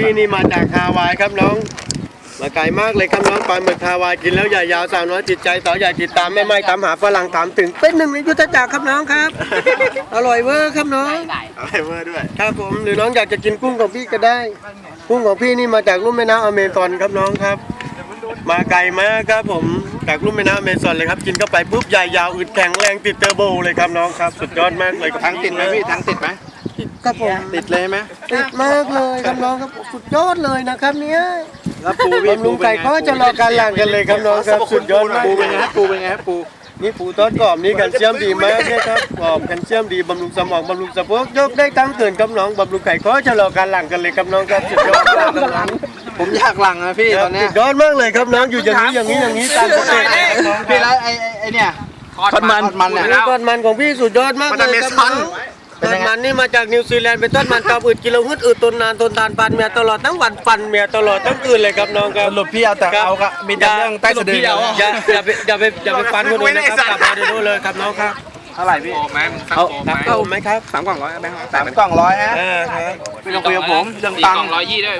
พี่นี่มาจากฮาวายครับน้อง มาไกลมากเลยครับน้องปลาหมึกฮาวายกินแล้วใหญ่ยาวสาวน้อยจิตใจต่อใหญ่ติดตามแม่ไม้ตามหาฝรั่งถามถึงเป็นหนึ่งในยุทธจักรครับน้องครับ อร่อยเวอร์ครับน้องอะไรเมื่อด้วยครับผมหรือน้องอยากจะกินกุ้งของพี่ก็ได้ กุ้งของพี่นี่มาจากลุ่มแม่น้ำอเมซอนครับน้องครับ มาไกลมากครับผมจากลุ่มแม่น้ำอเมซอนเลยครับกินเข้าไปปุ๊บใหญ่ยาวอึดแข็งแรงติดเทอร์โบเลยครับน้องครับ สุดยอดมากเลยครับทั้งติดไหมพี่ทั้งติดไหม ครับผมติดเลยไหมติดมากเลยครับน้องครับสุดยอดเลยนะครับเนี้ยแล้วปูพี่บำรุงไก่ก็จะรอการหลังกันเลยครับน้องครับสุดยอดมากปูเป็นไงฮะปูเป็นไงฮะปูนี่ปูทอดกรอบนี่แคลเซียมดีมากเนี่ยครับกรอบแคลเซียมดีบำรุงสมองบำรุงสะโพกยกได้ทั้งเกินครับน้องบำรุงไก่ก็จะรอการหลังกันเลยครับน้องครับสุดยอดมากครับน้องผมอยากหลังนะพี่ตอนเนี้ยสุดยอดมากเลยครับน้องอยู่อย่างนี้อย่างนี้อย่างนี้ตามสเต็ปครับน้องพี่แล้วไอ้ไอ้ไอ้เนี่ยทอดมันทอดมันเนี่ยทอดมันของพี่สุดยอดมากเลยครับน้อง ทอดมันนี่มาจากนิวซีแลนด์เป็นทอดมันกรอบอึดกิโลฮึดอึดทนนานทนทานปันเมียตลอดทั้งวันปันเมียตลอดทั้งคืนเลยครับน้องครับสรุปพี่เอาแต่เอาก็มีแต่เรื่องใต้สะดือ อย่าอย่าไปอย่าไปอย่าไปฟันคนอื่นนะครับกลับมาดูเลยครับน้องครับเท่าไหร่พี่โอ้แม่มึงตั้งเอาโอ้ครับแม่เอาไหมครับสามกล่องร้อยแบงค์สามกล่องร้อยฮะอ่าครับ ไม่ต้องคุยกับผมเรื่องสี่ตังกล่องค์ร้อยยี่ด้วย